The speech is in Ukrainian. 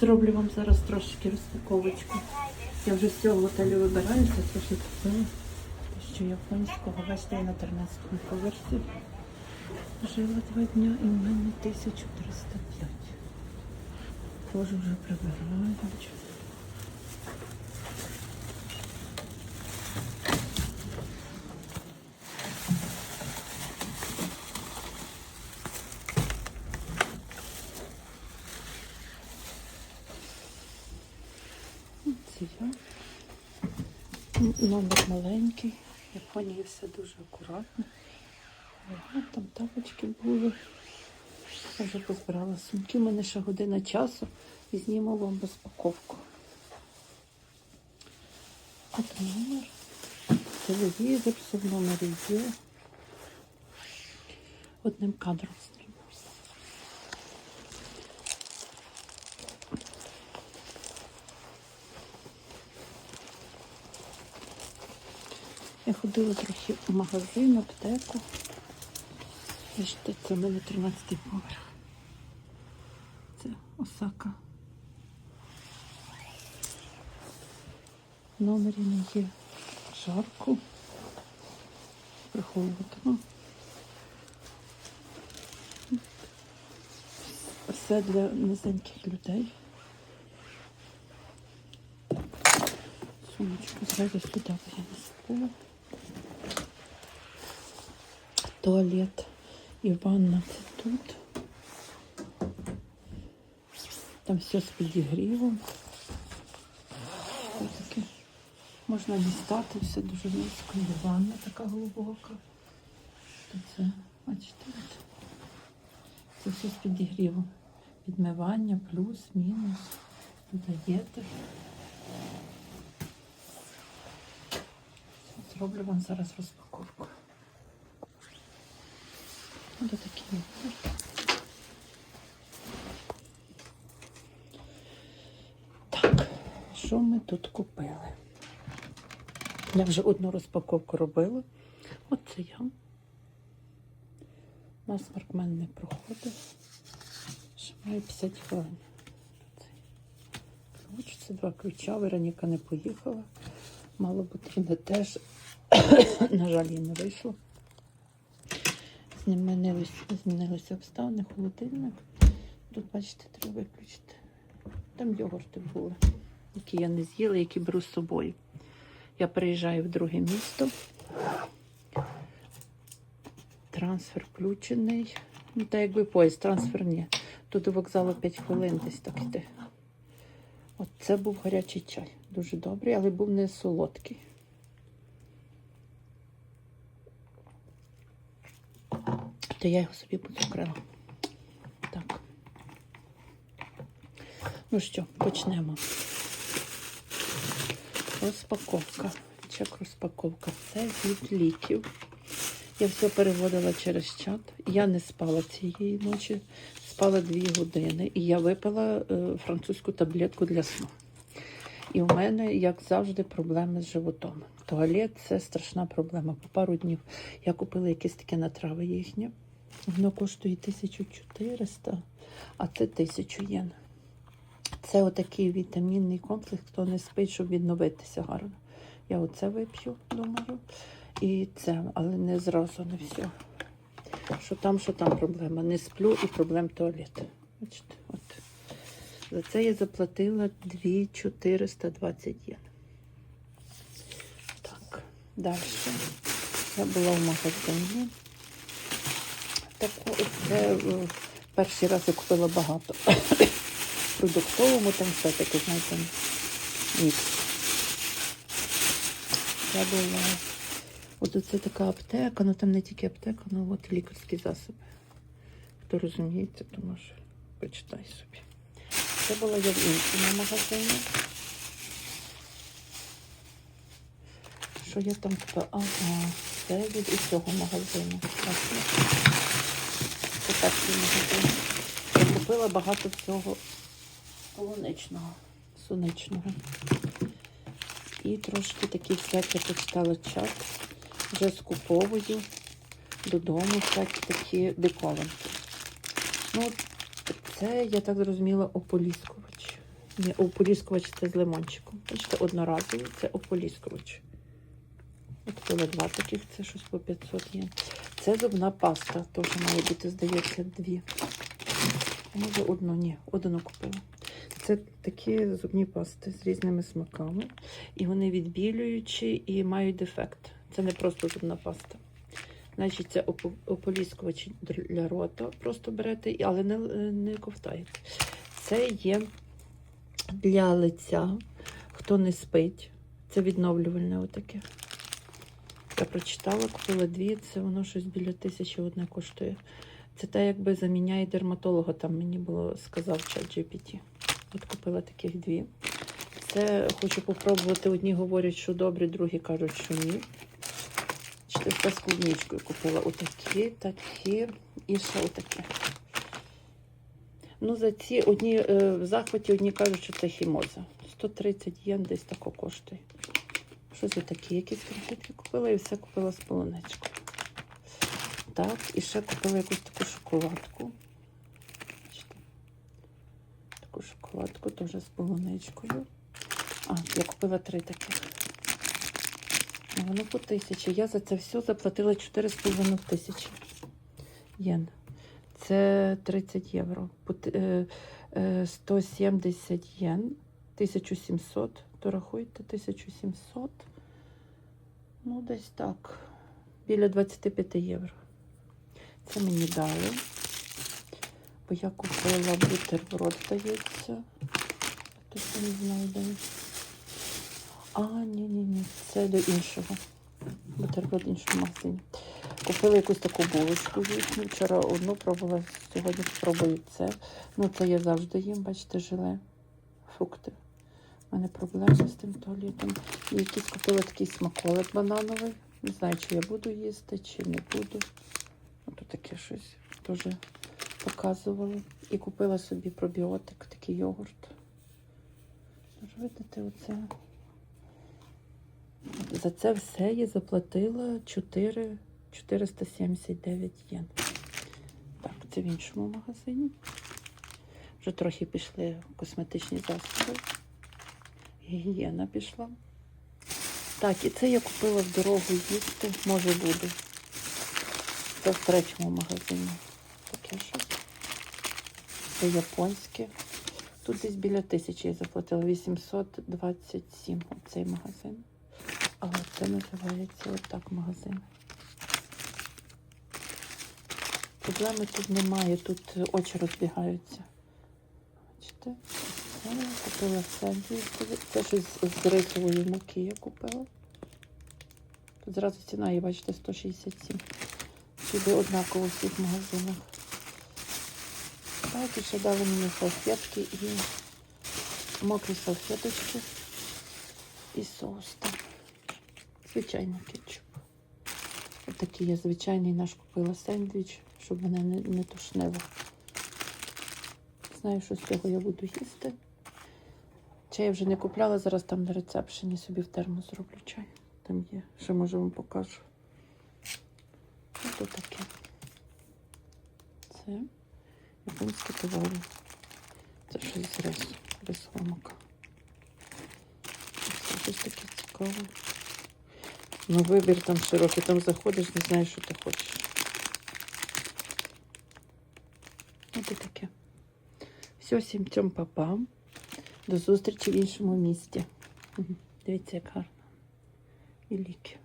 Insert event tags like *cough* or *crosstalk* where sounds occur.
Зроблю вам зараз трошки розпаковочку. Я вже з цього готелю вибираюся, це що купила. Те, що японського, бачите, на 13 поверсі. Жила два дня і в мене 1305. Теж вже прибираю. Це я. М, Номер маленький. В Японії все дуже акуратно. Ага, там тапочки були. Я вже позбирала сумки. У мене ще година часу і зніму вам розпаковку. От номер. Телевізор, все в номері є. Одним кадром зніму. Я ходила трохи в магазин, аптеку. Бачите, це в мене 13 поверх. Це Осака. В номері не є жарко. Приховуватно. Все для низеньких людей. Сумочку зразу сюди я не забула. Туалет і ванна тут. Там все з підігрівом. Ось таке. Можна дістати все дуже низько. І ванна така глибока. То це, бачите, все з підігрівом. Підмивання, плюс, мінус. Додаєте. Зроблю вам зараз розпаковку. Ось такі. Так, що ми тут купили? Я вже одну розпаковку робила. От це я. Насмарк мене не проходив. Ще маю 50 хвилин. Це два ключа. Вероніка не поїхала. Мало потрібно теж. *coughs* На жаль, їй не вийшло. Змінилися, змінилися обставини, холодильник. Тут, бачите, треба виключити. Там йогурти були, які я не з'їла, які беру з собою. Я переїжджаю в друге місто. Трансфер включений. Ну, так якби поїзд, трансфер ні. Тут до вокзалу 5 хвилин десь так йти. От це був гарячий чай. Дуже добрий, але був не солодкий. То я його собі поцукрила. Так. Ну що, почнемо. Розпаковка. Чек розпаковка. Це від ліків. Я все переводила через чат. Я не спала цієї ночі, спала дві години. І я випила е, французьку таблетку для сну. І в мене, як завжди, проблеми з животом. Туалет це страшна проблема. По пару днів я купила якесь таке натрави їхнє. Воно коштує 1400, а це 1000 єн. Це отакий вітамінний комплекс, хто не спить, щоб відновитися гарно. Я оце вип'ю, думаю. І це, але не зразу не все. Що там, що там проблема. Не сплю і проблем туалет. Бачите, от. За це я заплатила 2420 єн. Так, далі. Я була в магазині. Так, це е, перший раз я купила багато. *coughs* В продуктовому там все таке, знаєте, мікс. Я була. От це така аптека, ну там не тільки аптека, ну от лікарські засоби. Хто розуміється, то може почитай собі. Це була я в іншому магазині. Що я там купила? Ага, це від усього магазину. Я купила багато всього полуничного, суничного. І трошки такий всякий почитала чат. Вже скуповую додому всякі такі диковинки. Ну, це, я так зрозуміла, ополіскувач. Ні, ополіскувач це з лимончиком. Бачите, одноразовий, це ополіскувач. Купила два таких, це щось по 500 є. Це зубна паста, теж має бути, здається, дві. Може, одну, ні, одну купила. Це такі зубні пасти з різними смаками. І вони відбілюючі і мають дефект. Це не просто зубна паста. Значить, це опо- ополіскувач для рота. Просто берете, але не, не ковтаєте. Це є для лиця, хто не спить. Це відновлювальне отаке. Я прочитала, купила дві, це воно щось біля тисячі одне коштує. Це те, якби заміняє дерматолога, там мені було сказав чат GPT. От купила таких дві. Це хочу попробувати. Одні говорять, що добрі, другі кажуть, що ні. Це з клубничкою купила отакі, такі і ще отакі. Ну, за ці одні е, в захваті, одні кажуть, що це хімоза. 130 єн десь тако коштує. Що це такі? Якісь конфетки купила і все купила з полуничкою. Так, і ще купила якусь таку шоколадку. Таку шоколадку теж з полуничкою. А, я купила три таких. Ну, Воно по тисячі. Я за це все заплатила 4,5 тисячі єн. Це 30 євро. По ти- е, е, 170 єн. 1700. То рахуйте, 1700. Ну, десь так. Біля 25 євро. Це мені дали. Бо я купила бутерброд, здається. Я не знаю, де. він. А, ні, ні, ні. Це до іншого. Бутерброд в іншому магазині. Купила якусь таку булочку їхню. Вчора одну пробувала, сьогодні спробую це. Ну, це я завжди їм, бачите, желе. Фрукти. У мене проблеми з тим туалетом. І якийсь купила такий смаколик банановий. Не знаю, чи я буду їсти, чи не буду. Тут таке щось дуже показували. І купила собі пробіотик, такий йогурт. Видите, оце. За це все я заплатила 4, 479 єн. Так, це в іншому магазині. Вже трохи пішли косметичні засоби. Гігієна пішла. Так, і це я купила в дорогу їсти. Може буду. Це в третьому магазині. Таке щось. Це японське. Тут десь біля тисячі я заплатила 827 цей магазин. Але це називається отак магазин. Проблеми тут немає, тут очі розбігаються. Бачите? Купила сенді. Це щось з рисової муки я купила. Тут зразу ціна, є, бачите, 167. Сюди однаково в всіх магазинах. Так, і ще дали мені салфетки і мокрі салфеточки. І соус там. Звичайний кетчуп. Отакий я звичайний наш купила сендвіч, щоб мене не, не тушнило. Знаю, що з цього я буду їсти. Чай я вже не купляла, зараз там на рецепшені собі в термос зроблю чай. Там є, ще може вам покажу. Ось таке. Це японське товари. Це щось з рису, рисова мука. Це щось таке цікаве. Ну, вибір там широкий, там заходиш, не знаєш, що ти хочеш. Ось таке. Все, всім цьому папа. До зустрічі в іншому місті. Дивіться, як гарно. І.